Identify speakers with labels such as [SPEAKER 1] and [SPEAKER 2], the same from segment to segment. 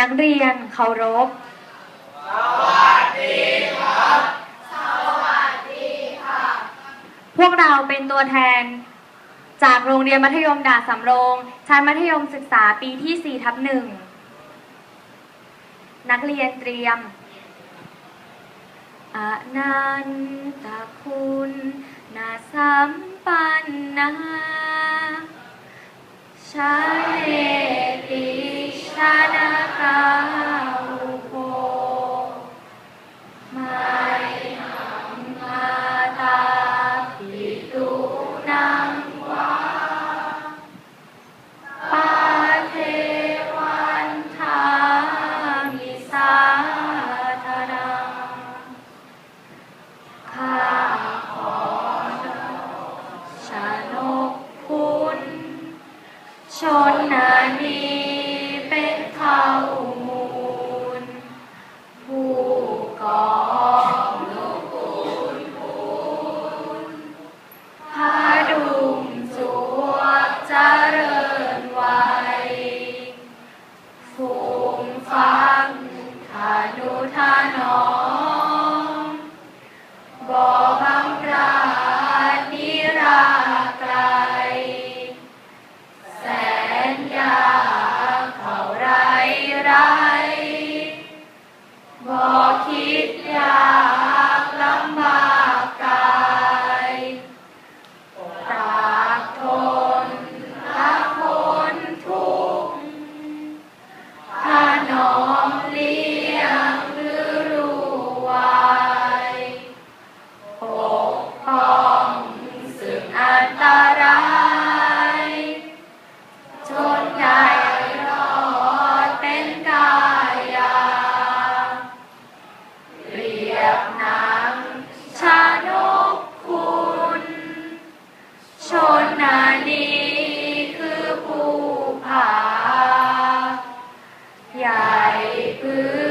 [SPEAKER 1] นักเรียนเคารพ สวัสดีครับ สวัสดีค่ะ พวกเราเป็นตัวแทน จากโรงเรียนมัธยมดาสำโรงชั้นมัธยมศึกษาปีที่4ทับหนึ่ง นักเรียนเตรียมอนันตคุณนาสัมปันนา ชนนานีเป็นเขา นี้คือภูผาใหญ่พื้น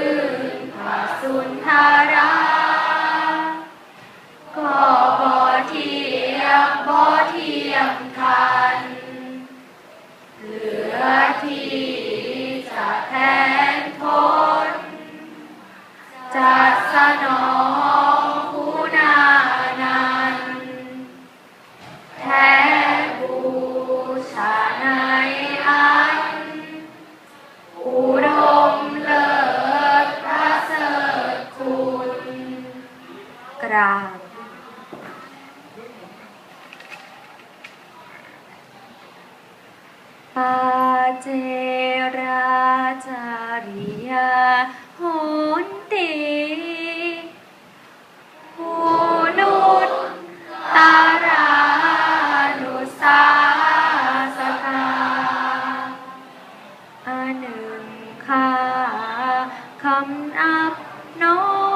[SPEAKER 1] เจราจาริยาโหนติหูนุตตารานุสาสกาอันหนึ่งค่าคำอับน้อ